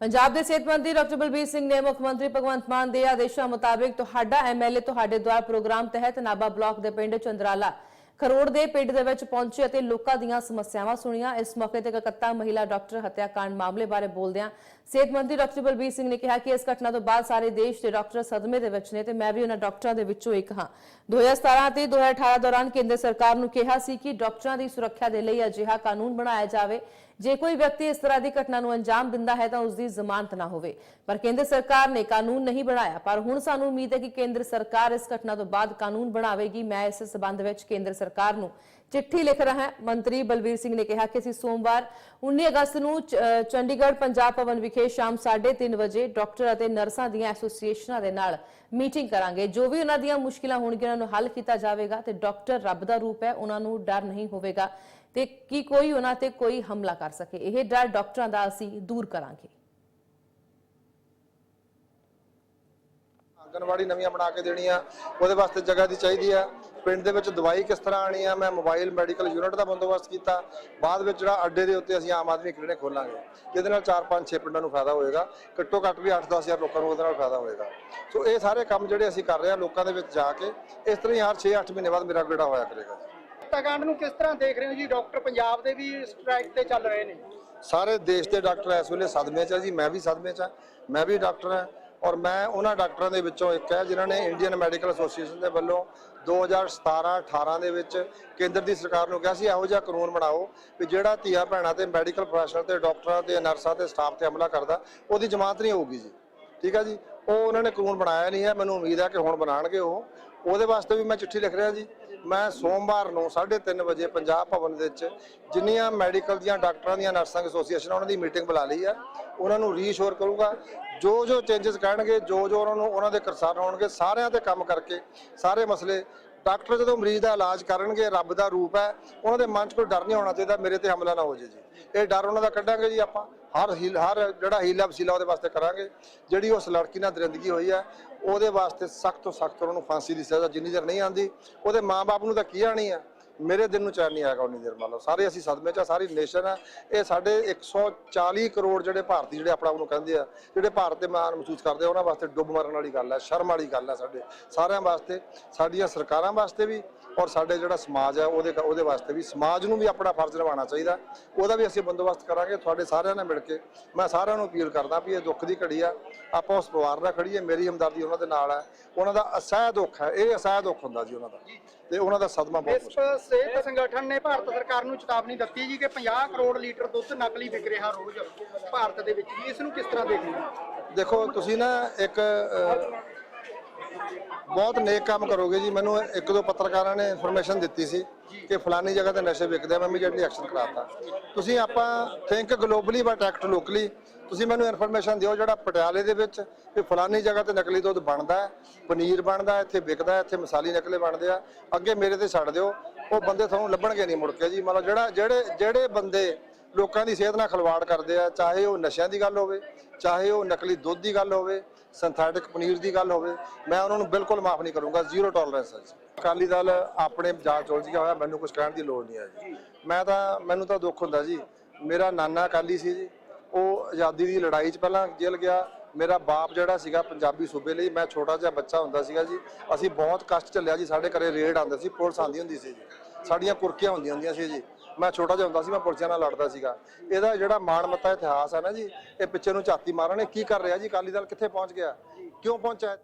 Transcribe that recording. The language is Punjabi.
ਪੰਜਾਬ ਦੇ ਸਿਹਤ ਮੰਤਰੀ ਡਾਕਟਰ ਬਲਬੀਰ ਸਿੰਘ ਨੇ ਮੁੱਖ ਮੰਤਰੀ ਭਗਵੰਤ ਮਾਨ ਦੇ ਆਦੇਸ਼ਾਂ ਮੁਤਾਬਿਕ ਤੁਹਾਡਾ ਐਮਐਲਏ ਤੁਹਾਡੇ ਦੁਆਰ ਪ੍ਰੋਗਰਾਮ ਤਹਿਤ ਨਾਬਾ ਬਲਾਕ ਦੇ ਪਿੰਡ ਚੰਦਰਾਲਾ ਖਰੋੜ ਦੇ ਪਿੰਡ ਦੇ ਵਿੱਚ ਪਹੁੰਚੇ ਅਤੇ ਲੋਕਾਂ ਦੀਆਂ ਸਮੱਸਿਆਵਾਂ ਸੁਣੀਆਂ। ਇਸ ਮੌਕੇ ਤੇ ਕਲਕੱਤਾ ਮਹਿਲਾ ਡਾਕਟਰ ਹੱਤਿਆਕਾਂਡ ਮਾਮਲੇ ਬਾਰੇ ਬੋਲਦਿਆਂ ਸਿਹਤ ਮੰਤਰੀ ਡਾਕਟਰ ਬਲਬੀਰ ਸਿੰਘ ਨੇ ਕਿਹਾ ਕਿ ਇਸ ਘਟਨਾ ਤੋਂ ਬਾਅਦ ਸਾਰੇ ਦੇਸ਼ ਦੇ ਡਾਕਟਰ ਸਦਮੇ ਦੇ ਵਿੱਚ ਨੇ ਤੇ ਮੈਂ ਵੀ ਉਹਨਾਂ ਡਾਕਟਰਾਂ ਦੇ ਵਿੱਚੋਂ ਇੱਕ ਹਾਂ। 2017 ਤੇ 2018 ਦੌਰਾਨ ਕੇਂਦਰ ਸਰਕਾਰ ਨੂੰ ਕਿਹਾ ਸੀ ਕਿ ਡਾਕਟਰਾਂ ਦੀ ਸੁਰੱਖਿਆ ਦੇ ਲਈ ਅਜਿਹਾ ਕਾਨੂੰਨ ਬਣਾਇਆ ਜਾਵੇ ਜੇ ਕੋਈ ਵਿਅਕਤੀ ਇਸ ਤਰ੍ਹਾਂ ਦੀ ਘਟਨਾ ਨੂੰ ਅੰਜਾਮ ਦਿੰਦਾ ਹੈ ਤਾਂ ਉਸ ਦੀ ਜ਼ਮਾਨਤ ਨਾ ਹੋਵੇ। ਪਰ ਕੇਂਦਰ ਸਰਕਾਰ ਨੇ ਕਾਨੂੰਨ ਨਹੀਂ ਬਣਾਇਆ, ਪਰ ਹੁਣ ਸਾਨੂੰ ਉਮੀਦ ਹੈ ਕਿ ਕੇਂਦਰ ਸਰਕਾਰ ਇਸ ਘਟਨਾ ਤੋਂ ਬਾਅਦ ਕਾਨੂੰਨ ਬਣਾਵੇਗੀ। ਮੈਂ ਇਸ ਸਬੰਧ ਵਿੱਚ ਕੇਂਦਰ ਸਰਕਾਰ ਨੂੰ ਚਿੱਠੀ ਲਿਖ ਰਹਾ ਹਾਂ। ਮੰਤਰੀ ਬਲਬੀਰ ਸਿੰਘ ਨੇ ਕਿਹਾ ਕਿ ਅਸੀਂ ਸੋਮਵਾਰ 19 ਅਗਸਤ ਨੂੰ ਚੰਡੀਗੜ੍ਹ ਪੰਜਾਬ ਭਵਨ ਵਿਖੇ ਸ਼ਾਮ 3:30 ਵਜੇ ਡਾਕਟਰ ਅਤੇ ਨਰਸਾਂ ਦੀਆਂ ਐਸੋਸੀਏਸ਼ਨਾਂ ਦੇ ਨਾਲ ਮੀਟਿੰਗ ਕਰਾਂਗੇ। ਜੋ ਵੀ ਉਹਨਾਂ ਦੀਆਂ ਮੁਸ਼ਕਿਲਾਂ ਹੋਣਗੀਆਂ, ਉਹਨਾਂ ਨੂੰ ਹੱਲ ਕੀਤਾ ਜਾਵੇਗਾ ਤੇ ਡਾਕਟਰ ਰੱਬ ਦਾ ਰੂਪ ਹੈ, ਉਹਨਾਂ ਨੂੰ ਡਰ ਨਹੀਂ ਹੋਵੇਗਾ। ਤੇ ਕੀ ਕੋਈ ਉਹਨਾਂ ਤੇ ਕੋਈ ਹਮਲਾ ਕਰ ਸਕੇ? ਇਹ ਡਰ ਡਾਕਟਰਾਂ ਦਾ ਅਸੀਂ ਦੂਰ ਕਰਾਂਗੇ। ਆਂਗਨਵਾੜੀ ਨਵੀਆਂ ਬਣਾ ਕੇ ਦੇਣੀ ਉਹਦੇ ਵਾਸਤੇ ਜਗ੍ਹਾ ਦੀ ਚਾਹੀਦੀ ਆ। ਪਿੰਡ ਦੇ ਵਿੱਚ ਦਵਾਈ ਕਿਸ ਤਰ੍ਹਾਂ ਆਣੀ ਆ, ਮੈਂ ਮੋਬਾਈਲ ਮੈਡੀਕਲ ਯੂਨਿਟ ਦਾ ਬੰਦੋਬਸਤ ਕੀਤਾ। ਬਾਅਦ ਵਿੱਚ ਜਿਹੜਾ ਅੱਡੇ ਦੇ ਉੱਤੇ ਅਸੀਂ ਆਮ ਆਦਮੀ ਕਲੀਨਿਕ ਖੋਲਾਂਗੇ, ਜਿਹਦੇ ਨਾਲ 4-5 6 ਪਿੰਡਾਂ ਨੂੰ ਫਾਇਦਾ ਹੋਏਗਾ। ਘੱਟੋ ਘੱਟ ਵੀ 8-10 ਹਜ਼ਾਰ ਲੋਕਾਂ ਨੂੰ ਉਹਦੇ ਨਾਲ ਫਾਇਦਾ ਹੋਏਗਾ। ਸੋ ਇਹ ਸਾਰੇ ਕੰਮ ਜਿਹੜੇ ਅਸੀਂ ਕਰ ਰਹੇ ਹਾਂ ਲੋਕਾਂ ਦੇ ਵਿੱਚ ਜਾ ਕੇ, ਇਸ ਤਰ੍ਹਾਂ ਹੀ ਹਰ 6-8 ਮਹੀਨੇ ਬਾਅਦ ਮੇਰਾ ਗੇੜਾ ਹੋਇਆ ਕਰੇਗਾ। ਹੱਤਿਆਕਾਂਡ ਨੂੰ ਕਿਸ ਤਰ੍ਹਾਂ ਦੇਖ ਰਹੇ ਹੋ ਜੀ? ਡਾਕਟਰ ਪੰਜਾਬ ਦੇ ਵੀ ਸਟ੍ਰਾਈਕ ਤੇ ਚੱਲ ਰਹੇ ਨੇ। ਸਾਰੇ ਦੇਸ਼ ਦੇ ਡਾਕਟਰ ਇਸ ਵੇਲੇ ਸਦਮੇ 'ਚ ਆ ਜੀ, ਮੈਂ ਵੀ ਸਦਮੇ 'ਚ ਆ, ਮੈਂ ਵੀ ਡਾਕਟਰ ਹਾਂ ਔਰ ਮੈਂ ਉਹਨਾਂ ਡਾਕਟਰਾਂ ਦੇ ਵਿੱਚੋਂ ਇੱਕ ਹੈ ਜਿਨ੍ਹਾਂ ਨੇ ਇੰਡੀਅਨ ਮੈਡੀਕਲ ਐਸੋਸੀਏਸ਼ਨ ਦੇ ਵੱਲੋਂ 2017-18 ਦੇ ਵਿੱਚ ਕੇਂਦਰ ਦੀ ਸਰਕਾਰ ਨੂੰ ਕਿਹਾ ਸੀ, ਇਹੋ ਜਿਹਾ ਕਾਨੂੰਨ ਬਣਾਓ ਵੀ ਜਿਹੜਾ ਧੀਆ ਭੈਣਾਂ ਤੇ ਮੈਡੀਕਲ ਪ੍ਰੋਫੈਸ਼ਨਲ ਤੇ ਡਾਕਟਰਾਂ ਤੇ ਨਰਸਾਂ ਤੇ ਸਟਾਫ ਤੇ ਹਮਲਾ ਕਰਦਾ, ਉਹਦੀ ਜ਼ਮਾਨਤ ਨਹੀਂ ਹੋਊਗੀ ਜੀ। ਠੀਕ ਹੈ ਜੀ? ਉਹ ਉਹਨਾਂ ਨੇ ਕਾਨੂੰਨ ਬਣਾਇਆ ਨਹੀਂ ਹੈ, ਮੈਨੂੰ ਉਮੀਦ ਹੈ ਕਿ ਹੁਣ ਬਣਾਉਣਗੇ ਉਹ। ਉਹਦੇ ਵਾਸਤੇ ਵੀ ਮੈਂ ਚਿੱਠੀ ਲਿਖ ਰਿਹਾ ਜੀ। ਮੈਂ ਸੋਮਵਾਰ ਨੂੰ 3:30 ਵਜੇ ਪੰਜਾਬ ਭਵਨ ਦੇ ਵਿੱਚ ਜਿੰਨੀਆਂ ਮੈਡੀਕਲ ਦੀਆਂ ਡਾਕਟਰਾਂ ਦੀਆਂ ਨਰਸਾਂ ਐਸੋਸੀਏਸ਼ਨ ਉਹਨਾਂ ਦੀ ਮੀਟਿੰਗ ਬੁਲਾ ਲਈ ਆ। ਉਹਨਾਂ ਨੂੰ ਰੀਸ਼ੋਰ ਕਰੂੰਗਾ। ਜੋ ਜੋ ਚੇਂਜਸ ਕਹਿਣਗੇ, ਜੋ ਜੋ ਉਹਨਾਂ ਨੂੰ, ਉਹਨਾਂ ਦੇ ਕਰਸਾਰ ਹੋਣਗੇ, ਸਾਰਿਆਂ ਤੇ ਕੰਮ ਕਰਕੇ, ਸਾਰੇ ਮਸਲੇ ਡਾਕਟਰ ਜਦੋਂ ਮਰੀਜ਼ ਦਾ ਇਲਾਜ ਕਰਨਗੇ, ਰੱਬ ਦਾ ਰੂਪ ਹੈ, ਉਹਨਾਂ ਦੇ ਮਨ 'ਚ ਕੋਈ ਡਰ ਨਹੀਂ ਹੋਣਾ ਚਾਹੀਦਾ, ਮੇਰੇ ਤੇ ਹਮਲਾ ਨਾ ਹੋ ਜੇ ਜੀ। ਇਹ ਡਰ ਉਹਨਾਂ ਦਾ ਕੱਢਾਂਗੇ ਜੀ ਆਪਾਂ। ਹਰ ਹੀਲ, ਹਰ ਜਿਹੜਾ ਹੀਲਾ ਵਸੀਲਾ ਉਹਦੇ ਵਾਸਤੇ ਕਰਾਂਗੇ। ਜਿਹੜੀ ਉਸ ਲੜਕੀ ਨਾਲ ਦਰਿੰਦਗੀ ਹੋਈ ਹੈ, ਉਹਦੇ ਵਾਸਤੇ ਸਖਤ ਤੋਂ ਸਖਤ ਉਹਨਾਂ ਨੂੰ ਫਾਂਸੀ ਦੀ ਸਜ਼ਾ ਜਿੰਨੀ ਦੇਰ ਨਹੀਂ ਆਂਦੀ ਉਹਦੇ ਮਾਪੇ ਨੂੰ ਤਾਂ ਕੀ ਆਣੀ ਹੈ? ਮੇਰੇ ਦਿਨ ਨੂੰ ਚੈਨ ਨਹੀਂ ਆਏਗਾ ਉਨੀ ਦੇਰ ਮੰਨ ਲਓ। ਸਾਰੇ ਅਸੀਂ ਸਦਮੇ ਚ ਆ, ਸਾਰੀ ਨੇਸ਼ਨ ਆ। ਇਹ ਸਾਡੇ 140 ਕਰੋੜ ਜਿਹੜੇ ਭਾਰਤੀ ਜਿਹੜੇ ਆਪਣਾ ਨੂੰ ਕਹਿੰਦੇ ਆ ਜਿਹੜੇ ਭਾਰਤ ਤੇ ਮਾਣ ਮਹਿਸੂਸ ਕਰਦੇ ਆ ਉਹਨਾਂ ਵਾਸਤੇ ਡੁੱਬ ਮਰਨ ਵਾਲੀ ਗੱਲ ਹੈ ਸ਼ਰਮ ਵਾਲੀ ਗੱਲ ਹੈ ਸਾਡੇ। ਸਾਰਿਆਂ ਵਾਸਤੇ ਸਾਡੀਆਂ ਸਰਕਾਰਾਂ ਵਾਸਤੇ ਵੀ ਔਰ ਸਾਡੇ ਜਿਹੜਾ ਸਮਾਜ ਹੈ ਉਹਦੇ ਉਹਦੇ ਵਾਸਤੇ ਵੀ। ਸਮਾਜ ਨੂੰ ਵੀ ਆਪਣਾ ਫਰਜ਼ ਨਿਭਾਉਣਾ ਚਾਹੀਦਾ। ਉਹਦਾ ਵੀ ਅਸੀਂ ਬੰਦੋਬਸਤ ਕਰਾਂਗੇ। ਤੁਹਾਡੇ ਸਾਰਿਆਂ ਨਾਲ ਮਿਲ ਕੇ ਮੈਂ ਸਾਰਿਆਂ ਨੂੰ ਅਪੀਲ ਕਰਦਾ ਵੀ ਇਹ ਦੁੱਖ ਦੀ ਘੜੀ ਆ। ਆਪਾਂ ਉਸ ਪਰਿਵਾਰ ਨਾਲ ਖੜੀਏ ਮੇਰੀ ਹਮਦਰਦੀ ਉਹਨਾਂ ਦੇ ਨਾਲ ਹੈ ਉਹਨਾਂ ਦਾ ਅਸਹਿ ਦੁੱਖ ਹੈ ਇਹ ਅਸਹਿ ਦੁੱਖ ਹੁੰਦਾ ਜੀ ਉਹਨਾਂ ਦਾ। ਤੇ ਉਹਨਾਂ ਦਾ ਸਦਮਾ ਬਹੁਤ ਮੁਸ਼ਕਿਲ ਸਿਹਤ ਸੰਗਠਨ ਨੇ ਭਾਰਤ ਸਰਕਾਰ ਨੂੰ ਚੇਤਾਵਨੀ ਦਿੱਤੀ ਜੀ ਕਿ 50 ਕਰੋੜ ਲੀਟਰ ਦੁੱਧ ਨਕਲੀ ਵਿਕ ਰਿਹਾ ਰੋਜ਼ ਭਾਰਤ ਦੇ ਵਿੱਚ ਜੀ। ਇਸ ਨੂੰ ਕਿਸ ਤਰ੍ਹਾਂ ਦੇਖਦੇ ਹੋ? ਦੇਖੋ ਤੁਸੀਂ ਨਾ ਇੱਕ ਬਹੁਤ ਨੇਕ ਕੰਮ ਕਰੋਗੇ ਜੀ। ਮੈਨੂੰ ਇੱਕ ਦੋ ਪੱਤਰਕਾਰਾਂ ਨੇ ਇਨਫੋਰਮੇਸ਼ਨ ਦਿੱਤੀ ਸੀ ਕਿ ਫਲਾਨੀ ਜਗ੍ਹਾ ਤੇ ਨਸ਼ੇ ਵਿਕਦੇ ਆ ਮੈਂ ਇਮੀਡੀਏਟਲੀ ਐਕਸ਼ਨ ਕਰਾਤਾ। ਤੁਸੀਂ ਆਪਾਂ think globally but act locally ਤੁਸੀਂ ਮੈਨੂੰ ਇਨਫੋਰਮੇਸ਼ਨ ਦਿਓ ਜਿਹੜਾ ਪਟਿਆਲੇ ਦੇ ਵਿੱਚ ਕਿ ਫਲਾਨੀ ਜਗ੍ਹਾ ਤੇ ਨਕਲੀ ਦੁੱਧ ਬਣਦਾ ਹੈ ਪਨੀਰ ਬਣਦਾ ਇੱਥੇ ਵਿਕਦਾ ਇੱਥੇ ਮਸਾਲੀ ਨਕਲੇ ਬਣਦੇ ਆ। ਅੱਗੇ ਮੇਰੇ ਤੇ ਛੱਡ ਦਿਓ। ਉਹ ਬੰਦੇ ਤੁਹਾਨੂੰ ਲੱਭਣਗੇ ਨਹੀਂ ਮੁੜ ਕੇ ਜੀ। ਮਤਲਬ ਜਿਹੜਾ, ਜਿਹੜੇ ਜਿਹੜੇ ਬੰਦੇ ਲੋਕਾਂ ਦੀ ਸਿਹਤ ਨਾਲ ਖਿਲਵਾੜ ਕਰਦੇ ਆ, ਚਾਹੇ ਉਹ ਨਸ਼ਿਆਂ ਦੀ ਗੱਲ ਹੋਵੇ, ਚਾਹੇ ਉਹ ਨਕਲੀ ਦੁੱਧ ਦੀ ਗੱਲ ਹੋਵੇ ਸਿੰਥੈਟਿਕ ਪਨੀਰ ਦੀ ਗੱਲ ਹੋਵੇ, ਮੈਂ ਉਹਨਾਂ ਨੂੰ ਬਿਲਕੁਲ ਮਾਫ ਨਹੀਂ ਕਰੂੰਗਾ ਜ਼ੀਰੋ ਟੋਲਰੈਂਸ ਹੈ ਅਕਾਲੀ ਦਲ ਆਪਣੇ ਜਾਂਚ ਉਲਝਿਆ ਹੋਇਆ, ਮੈਨੂੰ ਕੁਝ ਕਹਿਣ ਦੀ ਲੋੜ ਨਹੀਂ ਹੈ ਜੀ। ਮੈਂ ਤਾਂ, ਮੈਨੂੰ ਤਾਂ ਦੁੱਖ ਹੁੰਦਾ ਜੀ। ਮੇਰਾ ਨਾਨਾ ਅਕਾਲੀ ਸੀ ਜੀ। ਉਹ ਆਜ਼ਾਦੀ ਦੀ ਲੜਾਈ 'ਚ ਪਹਿਲਾਂ ਜੇਲ੍ਹ ਗਿਆ ਮੇਰਾ ਬਾਪ ਜਿਹੜਾ ਸੀਗਾ ਪੰਜਾਬੀ ਸੂਬੇ ਲਈ, ਮੈਂ ਛੋਟਾ ਜਿਹਾ ਬੱਚਾ ਹੁੰਦਾ ਸੀਗਾ ਜੀ। ਅਸੀਂ ਬਹੁਤ ਕਸ਼ਟ ਚੱਲਿਆ ਜੀ, ਸਾਡੇ ਘਰੇ ਰੇਡ ਆਉਂਦੇ ਸੀ, ਪੁਲਿਸ ਆਉਂਦੀ ਹੁੰਦੀ ਸੀ ਜੀ। ਸਾਡੀਆਂ ਕੁਰਕੀਆਂ ਹੁੰਦੀਆਂ ਹੁੰਦੀਆਂ ਸੀ ਜੀ। ਮੈਂ ਛੋਟਾ ਜਿਹਾ ਹੁੰਦਾ ਸੀ, ਮੈਂ ਪੁਲਿਸਾਂ ਨਾਲ ਲੜਦਾ ਸੀਗਾ। ਇਹਦਾ ਜਿਹੜਾ ਮਾਣ ਮੱਤਾ ਇਤਿਹਾਸ ਹੈ ਨਾ ਜੀ, ਇਹ ਪਿੱਛੇ ਨੂੰ ਝਾਤੀ ਮਾਰਨ ਇਹ ਕੀ ਕਰ ਰਿਹਾ ਜੀ? ਅਕਾਲੀ ਦਲ ਕਿੱਥੇ ਪਹੁੰਚ ਗਿਆ? ਕਿਉਂ ਪਹੁੰਚਿਆ?